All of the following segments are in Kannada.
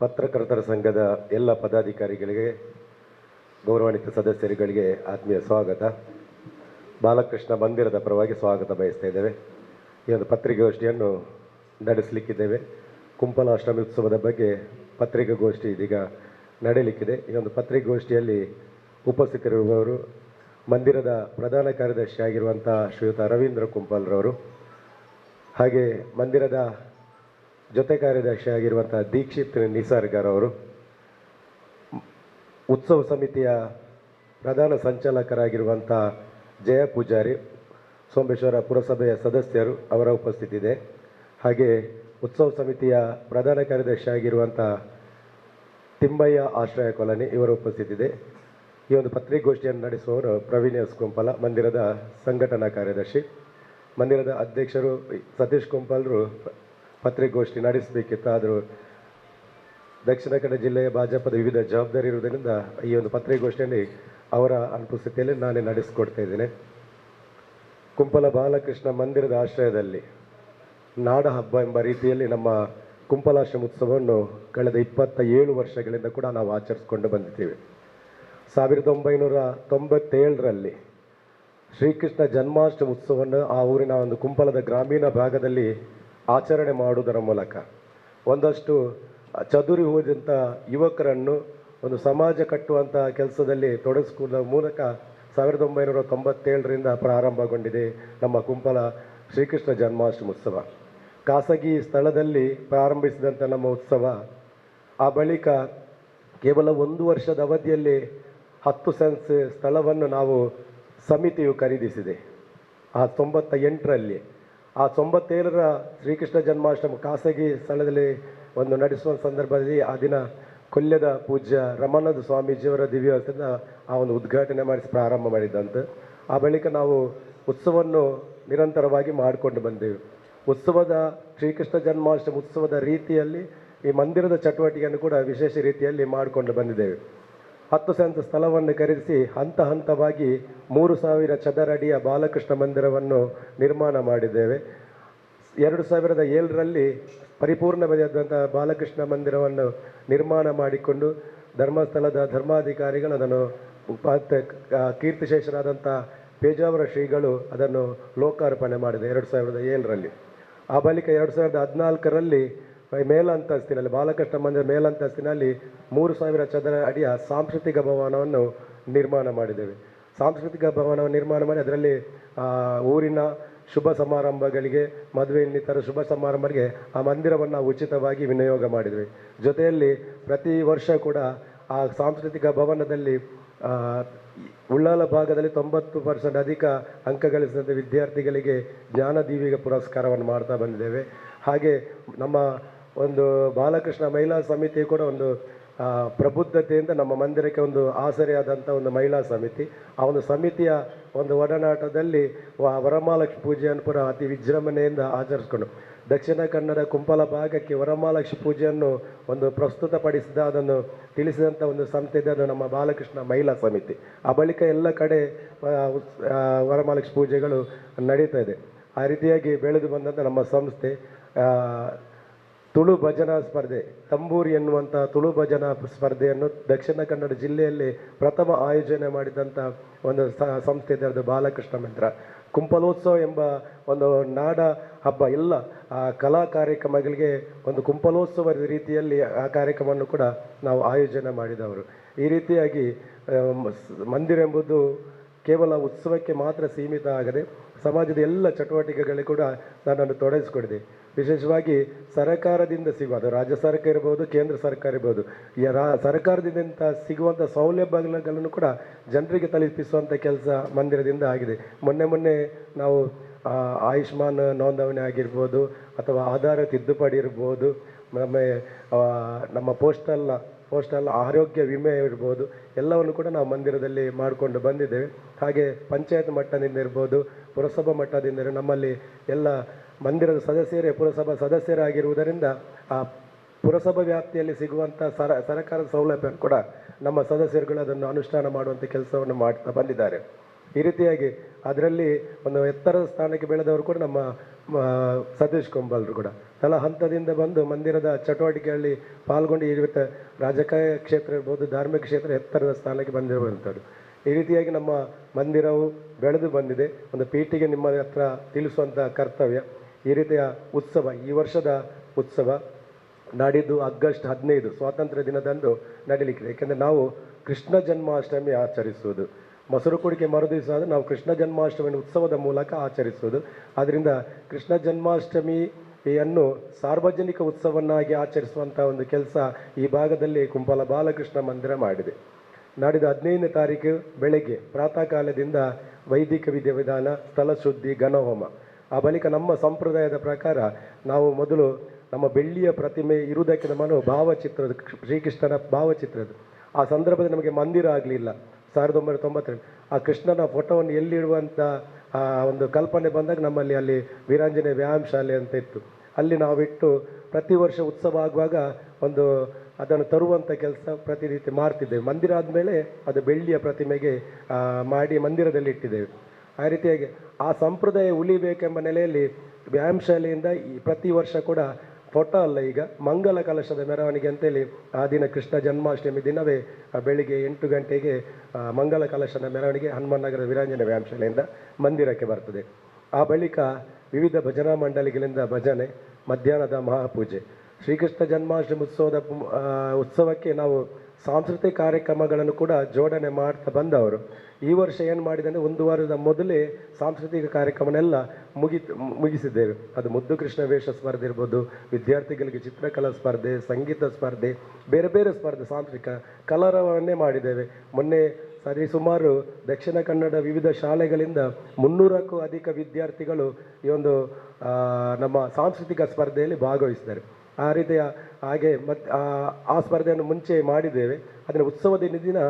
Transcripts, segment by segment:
ಪತ್ರಕರ್ತರ ಸಂಘದ ಎಲ್ಲ ಪದಾಧಿಕಾರಿಗಳಿಗೆ, ಗೌರವಾನ್ವಿತ ಸದಸ್ಯರುಗಳಿಗೆ ಆತ್ಮೀಯ ಸ್ವಾಗತ. ಬಾಲಕೃಷ್ಣ ಮಂದಿರದ ಪರವಾಗಿ ಸ್ವಾಗತ ಬಯಸ್ತಾ ಇದ್ದೇವೆ. ಈ ಒಂದು ಪತ್ರಿಕಾಗೋಷ್ಠಿಯನ್ನು ನಡೆಸಲಿಕ್ಕಿದ್ದೇವೆ. ಕುಂಪಲಾಷ್ಟಮಿ ಉತ್ಸವದ ಬಗ್ಗೆ ಪತ್ರಿಕಾಗೋಷ್ಠಿ ಇದೀಗ ನಡೆಯಲಿಕ್ಕಿದೆ. ಈ ಒಂದು ಪತ್ರಿಕಾಗೋಷ್ಠಿಯಲ್ಲಿ ಉಪಸ್ಥಿತರಿರುವವರು ಮಂದಿರದ ಪ್ರಧಾನ ಕಾರ್ಯದರ್ಶಿ ಆಗಿರುವಂಥ ಶ್ರೀಯುತ ರವೀಂದ್ರ ಕುಂಪಲ್ರವರು, ಹಾಗೆ ಮಂದಿರದ ಜೊತೆ ಕಾರ್ಯದರ್ಶಿ ಆಗಿರುವಂಥ ದೀಕ್ಷಿತ್ ನಿಸರ್ಗರವರು ಉತ್ಸವ ಸಮಿತಿಯ ಪ್ರಧಾನ ಸಂಚಾಲಕರಾಗಿರುವಂಥ ಜಯ ಪೂಜಾರಿ, ಸೋಮೇಶ್ವರ ಪುರಸಭೆಯ ಸದಸ್ಯರು ಅವರ ಉಪಸ್ಥಿತಿ ಇದೆ ಹಾಗೆ ಉತ್ಸವ ಸಮಿತಿಯ ಪ್ರಧಾನ ಕಾರ್ಯದರ್ಶಿ ಆಗಿರುವಂಥ ತಿಮ್ಮಯ್ಯ ಆಶ್ರಯ ಕಾಲನಿ ಇವರ ಉಪಸ್ಥಿತಿ ಇದೆ ಈ ಒಂದು ಪತ್ರಿಕಾಗೋಷ್ಠಿಯನ್ನು ನಡೆಸುವವರು ಪ್ರವೀಣ್ ಎಸ್ ಕುಂಪಲ, ಮಂದಿರದ ಸಂಘಟನಾ ಕಾರ್ಯದರ್ಶಿ. ಮಂದಿರದ ಅಧ್ಯಕ್ಷರು ಸತೀಶ್ ಕುಂಪಲ್ರು ಪತ್ರಿಕಾಗೋಷ್ಠಿ ನಡೆಸಬೇಕಿತ್ತು ಆದರೂ ದಕ್ಷಿಣ ಕನ್ನಡ ಜಿಲ್ಲೆಯ ಭಾಜಪದ ವಿವಿಧ ಜವಾಬ್ದಾರಿ ಇರುವುದರಿಂದ ಈ ಒಂದು ಪತ್ರಿಕಾಗೋಷ್ಠಿಯಲ್ಲಿ ಅವರ ಅನುಪಸ್ಥಿತಿಯಲ್ಲಿ ನಾನೇ ನಡೆಸಿಕೊಡ್ತಾ ಇದ್ದೇನೆ. ಕುಂಪಲ ಬಾಲಕೃಷ್ಣ ಮಂದಿರದ ಆಶ್ರಯದಲ್ಲಿ ನಾಡ ಹಬ್ಬ ಎಂಬ ರೀತಿಯಲ್ಲಿ ನಮ್ಮ ಕುಂಪಲಾಶ್ರಮ ಉತ್ಸವವನ್ನು ಕಳೆದ ಇಪ್ಪತ್ತ ಏಳು ವರ್ಷಗಳಿಂದ ಕೂಡ ನಾವು ಆಚರಿಸಿಕೊಂಡು ಬಂದಿದ್ದೇವೆ. ಸಾವಿರದ ಒಂಬೈನೂರ ತೊಂಬತ್ತೇಳರಲ್ಲಿ ಶ್ರೀಕೃಷ್ಣ ಜನ್ಮಾಷ್ಟಮಿ ಉತ್ಸವವನ್ನು ಆ ಊರಿನ ಒಂದು ಕುಂಪಲದ ಗ್ರಾಮೀಣ ಭಾಗದಲ್ಲಿ ಆಚರಣೆ ಮಾಡುವುದರ ಮೂಲಕ ಒಂದಷ್ಟು ಚದುರಿ ಹೋದಂಥ ಯುವಕರನ್ನು ಒಂದು ಸಮಾಜ ಕಟ್ಟುವಂಥ ಕೆಲಸದಲ್ಲಿ ತೊಡಗಿಸಿಕೊಳ್ಳುವ ಮೂಲಕ ಸಾವಿರದ ಒಂಬೈನೂರ ತೊಂಬತ್ತೇಳರಿಂದ ಪ್ರಾರಂಭಗೊಂಡಿದೆ ನಮ್ಮ ಕುಂಪಲ ಶ್ರೀಕೃಷ್ಣ ಜನ್ಮಾಷ್ಟಮಿ ಉತ್ಸವ. ಖಾಸಗಿ ಸ್ಥಳದಲ್ಲಿ ಪ್ರಾರಂಭಿಸಿದಂಥ ನಮ್ಮ ಉತ್ಸವ, ಆ ಬಳಿಕ ಕೇವಲ ಒಂದು ವರ್ಷದ ಅವಧಿಯಲ್ಲಿ ಹತ್ತು ಸೆನ್ಸ್ ಸ್ಥಳವನ್ನು ನಾವು ಸಮಿತಿಯು ಖರೀದಿಸಿದೆ. ಆ ತೊಂಬತ್ತ ಎಂಟರಲ್ಲಿ ಆ ತೊಂಬತ್ತೇಳರ ಶ್ರೀಕೃಷ್ಣ ಜನ್ಮಾಷ್ಟಮಿ ಖಾಸಗಿ ಸ್ಥಳದಲ್ಲಿ ಒಂದು ನಡೆಸುವ ಸಂದರ್ಭದಲ್ಲಿ ಆ ದಿನ ಕೊಲ್ಯದ ಪೂಜ್ಯ ರಮಾನಂದ ಸ್ವಾಮೀಜಿಯವರ ದಿವ್ಯವಸ್ಥೆಯನ್ನು ಆ ಒಂದು ಉದ್ಘಾಟನೆ ಮಾಡಿಸಿ ಪ್ರಾರಂಭ ಮಾಡಿದ್ದಂತೆ ಆ ಬಳಿಕ ನಾವು ಉತ್ಸವವನ್ನು ನಿರಂತರವಾಗಿ ಮಾಡಿಕೊಂಡು ಬಂದೆವು. ಉತ್ಸವದ ಶ್ರೀಕೃಷ್ಣ ಜನ್ಮಾಷ್ಟಮಿ ಉತ್ಸವದ ರೀತಿಯಲ್ಲಿ ಈ ಮಂದಿರದ ಚಟುವಟಿಕೆಯನ್ನು ಕೂಡ ವಿಶೇಷ ರೀತಿಯಲ್ಲಿ ಮಾಡಿಕೊಂಡು ಬಂದಿದ್ದೇವೆ. ಹತ್ತು ಸೆಂಟ್ ಸ್ಥಳವನ್ನು ಖರೀದಿಸಿ ಹಂತ ಹಂತವಾಗಿ ಮೂರು ಸಾವಿರ ಚದರಡಿಯ ಬಾಲಕೃಷ್ಣ ಮಂದಿರವನ್ನು ನಿರ್ಮಾಣ ಮಾಡಿದ್ದೇವೆ. ಎರಡು ಸಾವಿರದ ಏಳರಲ್ಲಿ ಪರಿಪೂರ್ಣವಾದಂಥ ಬಾಲಕೃಷ್ಣ ಮಂದಿರವನ್ನು ನಿರ್ಮಾಣ ಮಾಡಿಕೊಂಡು ಧರ್ಮಸ್ಥಳದ ಧರ್ಮಾಧಿಕಾರಿಗಳು ಅದನ್ನು ಕೀರ್ತಿಶೇಷರಾದಂಥ ಪೇಜಾವರ ಶ್ರೀಗಳು ಅದನ್ನು ಲೋಕಾರ್ಪಣೆ ಮಾಡಿದೆ ಎರಡು ಸಾವಿರದ ಏಳರಲ್ಲಿ. ಆ ಬಳಿಕ ಎರಡು ಸಾವಿರದ ಹದಿನಾಲ್ಕರಲ್ಲಿ ಮೇಲಂತಸ್ತಿನಲ್ಲಿ ಬಾಲಕೃಷ್ಣ ಮಂದಿರ ಮೇಲಂತಸ್ತಿನಲ್ಲಿ ಮೂರು ಸಾವಿರ ಚದರ ಅಡಿಯ ಸಾಂಸ್ಕೃತಿಕ ಭವನವನ್ನು ನಿರ್ಮಾಣ ಮಾಡಿದ್ದೇವೆ. ಸಾಂಸ್ಕೃತಿಕ ಭವನವನ್ನು ನಿರ್ಮಾಣ ಮಾಡಿ ಅದರಲ್ಲಿ ಊರಿನ ಶುಭ ಸಮಾರಂಭಗಳಿಗೆ, ಮದುವೆ ಇನ್ನಿತರ ಶುಭ ಸಮಾರಂಭಗಳಿಗೆ ಆ ಮಂದಿರವನ್ನು ಉಚಿತವಾಗಿ ವಿನಿಯೋಗ ಮಾಡಿದ್ವಿ ಜೊತೆಯಲ್ಲಿ ಪ್ರತಿ ವರ್ಷ ಕೂಡ ಆ ಸಾಂಸ್ಕೃತಿಕ ಭವನದಲ್ಲಿ ಉಳ್ಳಾಲ ಭಾಗದಲ್ಲಿ ತೊಂಬತ್ತು ಪರ್ಸೆಂಟ್ ಅಧಿಕ ಅಂಕ ಗಳಿಸಿದಂಥ ವಿದ್ಯಾರ್ಥಿಗಳಿಗೆ ಜ್ಞಾನದೀವಿಗ ಪುರಸ್ಕಾರವನ್ನು ಮಾಡ್ತಾ ಬಂದಿದ್ದೇವೆ. ಹಾಗೆ ನಮ್ಮ ಒಂದು ಬಾಲಕೃಷ್ಣ ಮಹಿಳಾ ಸಮಿತಿ ಕೂಡ ಒಂದು ಪ್ರಬುದ್ಧತೆಯಿಂದ ನಮ್ಮ ಮಂದಿರಕ್ಕೆ ಒಂದು ಆಸರೆಯಾದಂಥ ಒಂದು ಮಹಿಳಾ ಸಮಿತಿ. ಆ ಒಂದು ಸಮಿತಿಯ ಒಂದು ಒಡನಾಟದಲ್ಲಿ ವರಮಹಾಲಕ್ಷ್ಮಿ ಪೂಜೆಯನ್ನು ಪುರ ಅತಿ ವಿಜೃಂಭಣೆಯಿಂದ ಆಚರಿಸ್ಕೊಂಡು, ದಕ್ಷಿಣ ಕನ್ನಡ ಕುಂಪಲ ಭಾಗಕ್ಕೆ ವರಮಹಾಲಕ್ಷ್ಮಿ ಪೂಜೆಯನ್ನು ಒಂದು ಪ್ರಸ್ತುತಪಡಿಸಿದ, ಅದನ್ನು ತಿಳಿಸಿದಂಥ ಒಂದು ಸಂಸ್ಥೆ ಇದೆ, ಅದು ನಮ್ಮ ಬಾಲಕೃಷ್ಣ ಮಹಿಳಾ ಸಮಿತಿ. ಆ ಬಳಿಕ ಎಲ್ಲ ಕಡೆ ವರಮಹಾಲಕ್ಷ್ಮಿ ಪೂಜೆಗಳು ನಡೀತಾ ಇದೆ. ಆ ರೀತಿಯಾಗಿ ಬೆಳೆದು ಬಂದಂಥ ನಮ್ಮ ಸಂಸ್ಥೆ ತುಳು ಭಜನಾ ಸ್ಪರ್ಧೆ, ತಂಬೂರಿ ಎನ್ನುವಂಥ ತುಳು ಭಜನಾ ಸ್ಪರ್ಧೆಯನ್ನು ದಕ್ಷಿಣ ಕನ್ನಡ ಜಿಲ್ಲೆಯಲ್ಲಿ ಪ್ರಥಮ ಆಯೋಜನೆ ಮಾಡಿದಂಥ ಒಂದು ಸಂಸ್ಥೆ ಇದೆ, ಅದು ಬಾಲಕೃಷ್ಣ ಮಿತ್ರ. ಕುಂಪಲೋತ್ಸವ ಎಂಬ ಒಂದು ನಾಡ ಹಬ್ಬ, ಎಲ್ಲ, ಆ, ಕಲಾ ಕಾರ್ಯಕ್ರಮಗಳಿಗೆ ಒಂದು ಕುಂಪಲೋತ್ಸವ ರೀತಿಯಲ್ಲಿ ಆ ಕಾರ್ಯಕ್ರಮವನ್ನು ಕೂಡ ನಾವು ಆಯೋಜನೆ ಮಾಡಿದವರು. ಈ ರೀತಿಯಾಗಿ ಮಂದಿರ ಎಂಬುದು ಕೇವಲ ಉತ್ಸವಕ್ಕೆ ಮಾತ್ರ ಸೀಮಿತ ಆಗದೆ, ಸಮಾಜದ ಎಲ್ಲ ಚಟುವಟಿಕೆಗಳಿಗೆ ಕೂಡ ನನ್ನನ್ನು ತೊಡಗಿಸಿಕೊಂಡಿದೆ. ವಿಶೇಷವಾಗಿ ಸರಕಾರದಿಂದ ಸಿಗುವ, ಅದು ರಾಜ್ಯ ಸರ್ಕಾರ ಇರ್ಬೋದು, ಕೇಂದ್ರ ಸರ್ಕಾರ ಇರ್ಬೋದು ರಾ ಸರ್ಕಾರದಿಂದ ಸಿಗುವಂಥ ಸೌಲಭ್ಯಗಳನ್ನು ಕೂಡ ಜನರಿಗೆ ತಲುಪಿಸುವಂಥ ಕೆಲಸ ಮಂದಿರದಿಂದ ಆಗಿದೆ. ಮೊನ್ನೆ ಮೊನ್ನೆ ನಾವು ಆಯುಷ್ಮಾನ್ ನೋಂದಣಿ ಆಗಿರ್ಬೋದು, ಅಥವಾ ಆಧಾರ ತಿದ್ದುಪಡಿ ಇರ್ಬೋದು, ನಮ್ಮ ನಮ್ಮ ಪೋಸ್ಟಲ್ನ ಪೋಸ್ಟಲ್ ಆರೋಗ್ಯ ವಿಮೆ ಇರ್ಬೋದು, ಎಲ್ಲವನ್ನು ಕೂಡ ನಾವು ಮಂದಿರದಲ್ಲಿ ಮಾಡಿಕೊಂಡು ಬಂದಿದ್ದೇವೆ. ಹಾಗೆ ಪಂಚಾಯತ್ ಮಟ್ಟದಿಂದ ಇರ್ಬೋದು, ಪುರಸಭಾ ಮಟ್ಟದಿಂದ ನಮ್ಮಲ್ಲಿ ಎಲ್ಲ ಮಂದಿರದ ಸದಸ್ಯರೇ, ಪುರಸಭಾ ಸದಸ್ಯರಾಗಿರುವುದರಿಂದ ಆ ಪುರಸಭಾ ವ್ಯಾಪ್ತಿಯಲ್ಲಿ ಸಿಗುವಂಥ ಸರ, ಸರಕಾರದ ಸೌಲಭ್ಯ ಕೂಡ ನಮ್ಮ ಸದಸ್ಯರುಗಳು ಅದನ್ನು ಅನುಷ್ಠಾನ ಮಾಡುವಂಥ ಕೆಲಸವನ್ನು ಮಾಡ್ತಾ ಬಂದಿದ್ದಾರೆ. ಈ ರೀತಿಯಾಗಿ ಅದರಲ್ಲಿ ಒಂದು ಎತ್ತರದ ಸ್ಥಾನಕ್ಕೆ ಬೆಳೆದವರು ಕೂಡ ನಮ್ಮ ಸತೀಶ್ ಕೊಂಬಲ್ರು ಕೂಡ. ತಲಾ ಹಂತದಿಂದ ಬಂದು ಮಂದಿರದ ಚಟುವಟಿಕೆಯಲ್ಲಿ ಪಾಲ್ಗೊಂಡು ಇರುವಂಥ ರಾಜಕೀಯ ಕ್ಷೇತ್ರ ಇರ್ಬೋದು, ಧಾರ್ಮಿಕ ಕ್ಷೇತ್ರ ಎತ್ತರದ ಸ್ಥಾನಕ್ಕೆ ಬಂದಿರುವಂಥದ್ದು. ಈ ರೀತಿಯಾಗಿ ನಮ್ಮ ಮಂದಿರವು ಬೆಳೆದು ಬಂದಿದೆ. ಒಂದು ಪೀಠಿಗೆ ನಿಮ್ಮ ಹತ್ರ ತಿಳಿಸುವಂಥ ಕರ್ತವ್ಯ. ಈ ರೀತಿಯ ಉತ್ಸವ, ಈ ವರ್ಷದ ಉತ್ಸವ ನಾಡಿದ್ದು ಆಗಸ್ಟ್ ಹದಿನೈದು, ಸ್ವಾತಂತ್ರ್ಯ ದಿನದಂದು ನಡೀಲಿಕ್ಕಿದೆ. ಏಕೆಂದರೆ ನಾವು ಕೃಷ್ಣ ಜನ್ಮಾಷ್ಟಮಿ ಆಚರಿಸುವುದು. ಮೊಸರು ಕುಡಿಕೆ ಮರುದಿವಸ ಅಂದರೆ ನಾವು ಕೃಷ್ಣ ಜನ್ಮಾಷ್ಟಮಿ ಉತ್ಸವದ ಮೂಲಕ ಆಚರಿಸುವುದು. ಆದ್ದರಿಂದ ಕೃಷ್ಣ ಜನ್ಮಾಷ್ಟಮಿಯನ್ನು ಸಾರ್ವಜನಿಕ ಉತ್ಸವನ್ನಾಗಿ ಆಚರಿಸುವಂಥ ಒಂದು ಕೆಲಸ ಈ ಭಾಗದಲ್ಲಿ ಕುಂಪಲ ಬಾಲಕೃಷ್ಣ ಮಂದಿರ ಮಾಡಿದೆ. ನಾಡಿದ ಹದಿನೈದನೇ ತಾರೀಕು ಬೆಳಗ್ಗೆ ಪ್ರಾತಃ ಕಾಲದಿಂದ ವೈದಿಕ ವಿಧಿವಿಧಾನ ಸ್ಥಳ ಶುದ್ಧಿ ಘನಹೋಮ. ಆ ಬಳಿಕ ನಮ್ಮ ಸಂಪ್ರದಾಯದ ಪ್ರಕಾರ ನಾವು ಮೊದಲು ನಮ್ಮ ಬೆಳ್ಳಿಯ ಪ್ರತಿಮೆ ಇರುವುದಕ್ಕೆ ನಮ್ಮನ್ನು ಭಾವಚಿತ್ರದ ಶ್ರೀಕೃಷ್ಣನ ಭಾವಚಿತ್ರದ. ಆ ಸಂದರ್ಭದಲ್ಲಿ ನಮಗೆ ಮಂದಿರ ಆಗಲಿಲ್ಲ. ಸಾವಿರದ ಒಂಬೈನೂರ ತೊಂಬತ್ತೆರಡು ಆ ಕೃಷ್ಣನ ಫೋಟೋವನ್ನು ಎಲ್ಲಿಡುವಂಥ ಒಂದು ಕಲ್ಪನೆ ಬಂದಾಗ ನಮ್ಮಲ್ಲಿ ಅಲ್ಲಿ ವೀರಾಂಜನೇಯ ವ್ಯಾಯಾಮ ಶಾಲೆ ಅಂತ ಇತ್ತು. ಅಲ್ಲಿ ನಾವಿಟ್ಟು ಪ್ರತಿ ವರ್ಷ ಉತ್ಸವ ಆಗುವಾಗ ಒಂದು ಅದನ್ನು ತರುವಂಥ ಕೆಲಸ ಪ್ರತಿ ರೀತಿ ಮಾಡ್ತಿದ್ದೇವೆ. ಮಂದಿರ ಆದಮೇಲೆ ಅದು ಬೆಳ್ಳಿಯ ಪ್ರತಿಮೆಗೆ ಮಾಡಿ ಮಂದಿರದಲ್ಲಿ ಇಟ್ಟಿದ್ದೇವೆ. ಆ ರೀತಿಯಾಗಿ ಆ ಸಂಪ್ರದಾಯ ಉಳಿಬೇಕೆಂಬ ನೆಲೆಯಲ್ಲಿ ವ್ಯಾಯಾಮ ಶಾಲೆಯಿಂದ ಈ ಪ್ರತಿ ವರ್ಷ ಕೂಡ ಫೋಟೋ ಅಲ್ಲ ಈಗ ಮಂಗಲ ಕಲಶದ ಮೆರವಣಿಗೆ ಅಂತೇಳಿ ಆ ದಿನ ಕೃಷ್ಣ ಜನ್ಮಾಷ್ಟಮಿ ದಿನವೇ ಬೆಳಿಗ್ಗೆ ಎಂಟು ಗಂಟೆಗೆ ಮಂಗಲ ಕಲಶದ ಮೆರವಣಿಗೆ ಹನುಮನಗರ ವೀರಾಂಜನ ವ್ಯಾಯಾಮ ಮಂದಿರಕ್ಕೆ ಬರ್ತದೆ. ಆ ಬಳಿಕ ವಿವಿಧ ಭಜನಾ ಮಂಡಳಿಗಳಿಂದ ಭಜನೆ, ಮಧ್ಯಾಹ್ನದ ಮಹಾಪೂಜೆ. ಶ್ರೀಕೃಷ್ಣ ಜನ್ಮಾಷ್ಟಮಿ ಉತ್ಸವದ ಉತ್ಸವಕ್ಕೆ ನಾವು ಸಾಂಸ್ಕೃತಿಕ ಕಾರ್ಯಕ್ರಮಗಳನ್ನು ಕೂಡ ಜೋಡಣೆ ಮಾಡ್ತಾ ಬಂದವರು. ಈ ವರ್ಷ ಏನು ಮಾಡಿದೆ ಅಂದರೆ ಒಂದು ವಾರದ ಮೊದಲೇ ಸಾಂಸ್ಕೃತಿಕ ಕಾರ್ಯಕ್ರಮನೆಲ್ಲ ಮುಗಿ ಮುಗಿಸಿದ್ದೇವೆ. ಅದು ಮುದ್ದು ಕೃಷ್ಣ ವೇಷ ಸ್ಪರ್ಧೆ ಇರ್ಬೋದು, ವಿದ್ಯಾರ್ಥಿಗಳಿಗೆ ಚಿತ್ರಕಲಾ ಸ್ಪರ್ಧೆ, ಸಂಗೀತ ಸ್ಪರ್ಧೆ, ಬೇರೆ ಬೇರೆ ಸ್ಪರ್ಧೆ, ಸಾಂಸ್ಕೃತಿಕ ಕಲರವನ್ನೇ ಮಾಡಿದ್ದೇವೆ. ಮೊನ್ನೆ ಸರಿ ಸುಮಾರು ದಕ್ಷಿಣ ಕನ್ನಡ ವಿವಿಧ ಶಾಲೆಗಳಿಂದ ಮುನ್ನೂರಕ್ಕೂ ಅಧಿಕ ವಿದ್ಯಾರ್ಥಿಗಳು ಈ ಒಂದು ನಮ್ಮ ಸಾಂಸ್ಕೃತಿಕ ಸ್ಪರ್ಧೆಯಲ್ಲಿ ಭಾಗವಹಿಸಿದ್ದಾರೆ. ಆ ರೀತಿಯ ಹಾಗೆ ಮತ್ತು ಆ ಸ್ಪರ್ಧೆಯನ್ನು ಮುಂಚೆ ಮಾಡಿದ್ದೇವೆ. ಅದನ್ನು ಉತ್ಸವದ ದಿನ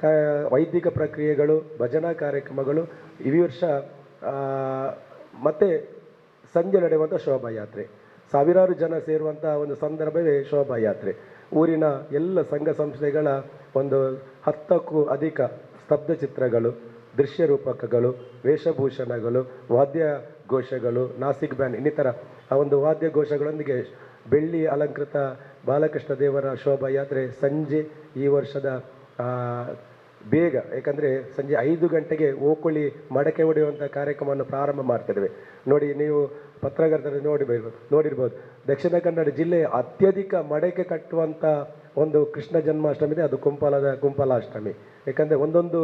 ಕ, ವೈದಿಕ ಪ್ರಕ್ರಿಯೆಗಳು, ಭಜನಾ ಕಾರ್ಯಕ್ರಮಗಳು, ಈ ವರ್ಷ ಮತ್ತು ಮತ್ತೆ ಸಂಜೆ ನಡೆಯುವಂಥ ಶೋಭಾಯಾತ್ರೆ. ಸಾವಿರಾರು ಜನ ಸೇರುವಂಥ ಒಂದು ಸಂದರ್ಭವೇ ಶೋಭಾಯಾತ್ರೆ. ಊರಿನ ಎಲ್ಲ ಸಂಘ ಸಂಸ್ಥೆಗಳ ಒಂದು ಹತ್ತಕ್ಕೂ ಅಧಿಕ ಸ್ತಬ್ಧ ಚಿತ್ರಗಳು, ದೃಶ್ಯ ರೂಪಕಗಳು, ವೇಷಭೂಷಣಗಳು, ವಾದ್ಯ ಘೋಷಗಳು, ನಾಸಿಕ್ ಬ್ಯಾನ್ ಇನ್ನಿತರ ಆ ಒಂದು ವಾದ್ಯ ಘೋಷಗಳೊಂದಿಗೆ ಬೆಳ್ಳಿ ಅಲಂಕೃತ ಬಾಲಕೃಷ್ಣ ದೇವರ ಶೋಭಾಯಾತ್ರೆ ಸಂಜೆ ಈ ವರ್ಷದ ಬೇಗ ಯಾಕಂದರೆ ಸಂಜೆ ಐದು ಗಂಟೆಗೆ ಓಕುಳಿ ಮಡಕೆ ಹೊಡೆಯುವಂಥ ಕಾರ್ಯಕ್ರಮವನ್ನು ಪ್ರಾರಂಭ ಮಾಡ್ತಿದ್ದೇವೆ. ನೋಡಿ, ನೀವು ಪತ್ರಕರ್ತರು ನೋಡಿರ್ಬೋದು ನೋಡಿರ್ಬೋದು. ದಕ್ಷಿಣ ಕನ್ನಡ ಜಿಲ್ಲೆಯ ಅತ್ಯಧಿಕ ಮಡಕೆ ಕಟ್ಟುವಂಥ ಒಂದು ಕೃಷ್ಣ ಜನ್ಮಾಷ್ಟಮಿ ಇದೆ, ಅದು ಕುಂಪಲದ ಕುಂಪಲಾಷ್ಟಮಿ. ಯಾಕಂದರೆ ಒಂದೊಂದು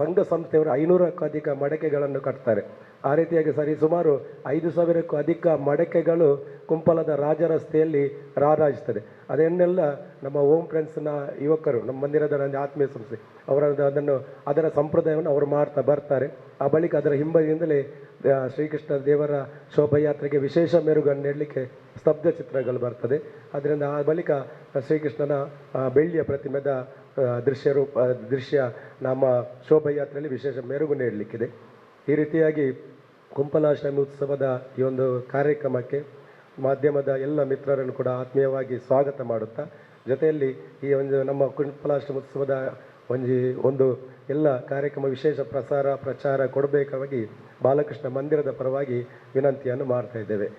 ಸಂಘ ಸಂಸ್ಥೆಯವರು ಐನೂರಕ್ಕೂ ಅಧಿಕ ಮಡಕೆಗಳನ್ನು ಕಟ್ತಾರೆ. ಆ ರೀತಿಯಾಗಿ ಸರಿ, ಸುಮಾರು ಐದು ಸಾವಿರಕ್ಕೂ ಅಧಿಕ ಮಡಕೆಗಳು ಕುಂಪಲದ ರಾಜರಸ್ತೆಯಲ್ಲಿ ರಾರಾಜಿಸ್ತದೆ. ಅದನ್ನೆಲ್ಲ ನಮ್ಮ ಓಂ ಫ್ರೆಂಡ್ಸ್ನ ಯುವಕರು, ನಮ್ಮ ಮಂದಿರದ ಒಂದು ಆತ್ಮೀಯ ಸಂಸ್ಥೆ, ಅವರ ಅದನ್ನು, ಅದರ ಸಂಪ್ರದಾಯವನ್ನು ಅವರು ಮಾಡ್ತಾ ಬರ್ತಾರೆ. ಆ ಬಳಿಕ ಅದರ ಹಿಂಬದಿಯಿಂದಲೇ ಶ್ರೀಕೃಷ್ಣ ದೇವರ ಶೋಭಾಯಾತ್ರೆಗೆ ವಿಶೇಷ ಮೆರುಗನ್ನು ನೀಡಲಿಕ್ಕೆ ಸ್ತಬ್ಧ ಚಿತ್ರಗಳು ಬರ್ತದೆ. ಅದರಿಂದ ಆ ಬಳಿಕ ಶ್ರೀಕೃಷ್ಣನ ಬೆಳ್ಳಿಯ ಪ್ರತಿಮೆದ ದೃಶ್ಯ ರೂಪ ದೃಶ್ಯ ನಮ್ಮ ಶೋಭಾಯಾತ್ರೆಯಲ್ಲಿ ವಿಶೇಷ ಮೆರುಗು ನೀಡಲಿಕ್ಕಿದೆ. ಈ ರೀತಿಯಾಗಿ ಕುಂಪಲಾಷ್ಟಮಿ ಉತ್ಸವದ ಈ ಒಂದು ಕಾರ್ಯಕ್ರಮಕ್ಕೆ ಮಾಧ್ಯಮದ ಎಲ್ಲ ಮಿತ್ರರನ್ನು ಕೂಡ ಆತ್ಮೀಯವಾಗಿ ಸ್ವಾಗತ ಮಾಡುತ್ತಾ, ಜೊತೆಯಲ್ಲಿ ಈ ಒಂದು ನಮ್ಮ ಕುಂಪಲಾಷ್ಟಮಿ ಉತ್ಸವದ ಒಂದು ಎಲ್ಲ ಕಾರ್ಯಕ್ರಮ ವಿಶೇಷ ಪ್ರಸಾರ, ಪ್ರಚಾರ ಕೊಡಬೇಕಾಗಿ ಬಾಲಕೃಷ್ಣ ಮಂದಿರದ ಪರವಾಗಿ ವಿನಂತಿಯನ್ನು ಮಾಡ್ತಾ ಇದ್ದೇವೆ.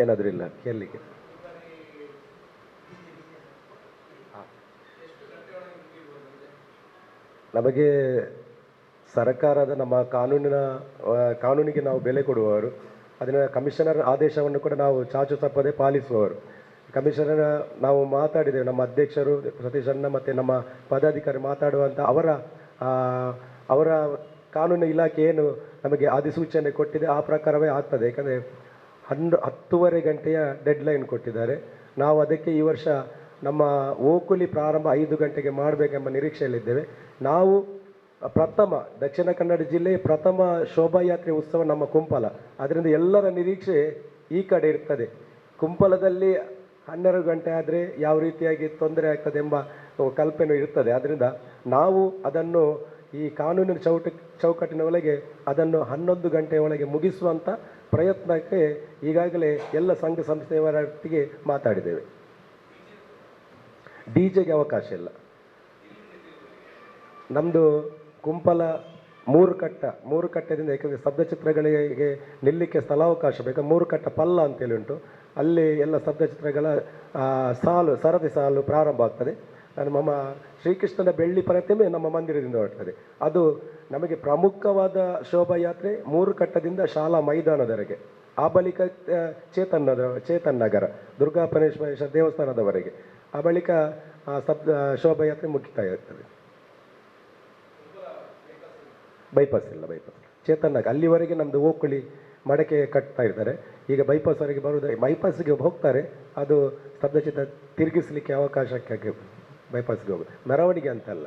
ಏನಾದರೂ ಇಲ್ಲ? ಕೇಳಲಿಕ್ಕೆ. ನಮಗೆ ಸರ್ಕಾರದ ನಮ್ಮ ಕಾನೂನಿನ, ಕಾನೂನಿಗೆ ನಾವು ಬೆಲೆ ಕೊಡುವವರು, ಅದನ್ನು ಕಮಿಷನರ್ ಆದೇಶವನ್ನು ಕೂಡ ನಾವು ಚಾಚು ತಪ್ಪದೆ ಪಾಲಿಸುವವರು. ಕಮಿಷನರ್, ನಾವು ಮಾತಾಡಿದ್ದೇವೆ. ನಮ್ಮ ಅಧ್ಯಕ್ಷರು ಸತೀಶ್ ಅಣ್ಣ ಮತ್ತು ನಮ್ಮ ಪದಾಧಿಕಾರಿ ಮಾತಾಡುವಂಥ ಅವರ ಅವರ ಕಾನೂನು ಇಲಾಖೆ ಏನು ನಮಗೆ ಅಧಿಸೂಚನೆ ಕೊಟ್ಟಿದೆ, ಆ ಪ್ರಕಾರವೇ ಆಗ್ತದೆ. ಯಾಕಂದರೆ ಹನ್ನು ಹತ್ತೂವರೆ ಗಂಟೆಯ ಡೆಡ್ಲೈನ್ ಕೊಟ್ಟಿದ್ದಾರೆ. ನಾವು ಅದಕ್ಕೆ ಈ ವರ್ಷ ನಮ್ಮ ಓಕುಲಿ ಪ್ರಾರಂಭ ಐದು ಗಂಟೆಗೆ ಮಾಡಬೇಕೆಂಬ ನಿರೀಕ್ಷೆಯಲ್ಲಿದ್ದೇವೆ. ನಾವು ಪ್ರಥಮ, ದಕ್ಷಿಣ ಕನ್ನಡ ಜಿಲ್ಲೆಯ ಪ್ರಥಮ ಶೋಭಾಯಾತ್ರೆ ಉತ್ಸವ ನಮ್ಮ ಕುಂಪಲ. ಅದರಿಂದ ಎಲ್ಲರ ನಿರೀಕ್ಷೆ ಈ ಕಡೆ ಇರ್ತದೆ. ಕುಂಪಲದಲ್ಲಿ ಹನ್ನೆರಡು ಗಂಟೆ ಆದರೆ ಯಾವ ರೀತಿಯಾಗಿ ತೊಂದರೆ ಆಗ್ತದೆ ಎಂಬ ಕಲ್ಪನೆ ಇರ್ತದೆ. ಆದ್ದರಿಂದ ನಾವು ಅದನ್ನು ಈ ಕಾನೂನಿನ ಚೌಟ ಚೌಕಟ್ಟಿನ ಒಳಗೆ ಅದನ್ನು ಹನ್ನೊಂದು ಗಂಟೆಯ ಒಳಗೆ ಮುಗಿಸುವಂಥ ಪ್ರಯತ್ನಕ್ಕೆ ಈಗಾಗಲೇ ಎಲ್ಲ ಸಂಘ ಸಂಸ್ಥೆಯವರೊಟ್ಟಿಗೆ ಮಾತಾಡಿದ್ದೇವೆ. ಡಿ ಜೆಗೆ ಅವಕಾಶ ಇಲ್ಲ. ನಮ್ಮದು ಕುಂಪಲ ಮೂರು ಕಟ್ಟ ಮೂರು ಕಟ್ಟದಿಂದ ಏಕೆಂದರೆ ಶಬ್ದಚಿತ್ರಗಳಿಗೆ ನಿಲ್ಲಿಕ್ಕೆ ಸ್ಥಳಾವಕಾಶ ಬೇಕು. ಮೂರು ಕಟ್ಟ ಪಲ್ಲ ಅಂತೇಳಿ ಉಂಟು. ಅಲ್ಲಿ ಎಲ್ಲ ಸ್ತಬ್ಧಚಿತ್ರಗಳ ಸಾಲು, ಸರದಿ ಸಾಲು ಪ್ರಾರಂಭ ಆಗ್ತದೆ. ನಮ್ಮ ಶ್ರೀಕೃಷ್ಣನ ಬೆಳ್ಳಿ ಪ್ರತಿಮೆ ನಮ್ಮ ಮಂದಿರದಿಂದ ಹೊರಡ್ತದೆ ಅದು ನಮಗೆ ಪ್ರಮುಖವಾದ ಶೋಭಾಯಾತ್ರೆ ಮೂರು ಕಟ್ಟದಿಂದ ಶಾಲಾ ಮೈದಾನದವರೆಗೆ, ಆ ಬಳಿಕ ಚೇತನ್ನದ ಚೇತನ್ ನಗರ ದುರ್ಗಾ ಪರಮೇಶ್ವರೇಶ್ವರ ದೇವಸ್ಥಾನದವರೆಗೆ. ಆ ಬಳಿಕ ಸ್ತಬ್ಧ ಶೋಭಾಯಾತ್ರೆ ಮುಗಿತಾ ಇರ್ತದೆ. ಬೈಪಾಸ್ ಇಲ್ಲ, ಬೈಪಾಸ್ ಚೇತನ್ ನಗರ, ಅಲ್ಲಿವರೆಗೆ ನಮ್ಮದು ಓಕುಳಿ ಮಡಕೆ ಕಟ್ತಾ ಇರ್ತಾರೆ ಈಗ ಬೈಪಾಸ್ವರೆಗೆ ಬರುವುದು ಬೈಪಾಸ್ಗೆ ಹೋಗ್ತಾರೆ. ಅದು ಸ್ತಬ್ಧಚಿತ್ರ ತಿರುಗಿಸಲಿಕ್ಕೆ ಅವಕಾಶಕ್ಕಾಗಿ ಬೈಪಾಸ್ಗೆ ಹೋಗೋದು ಮೆರವಣಿಗೆ ಅಂತಲ್ಲ.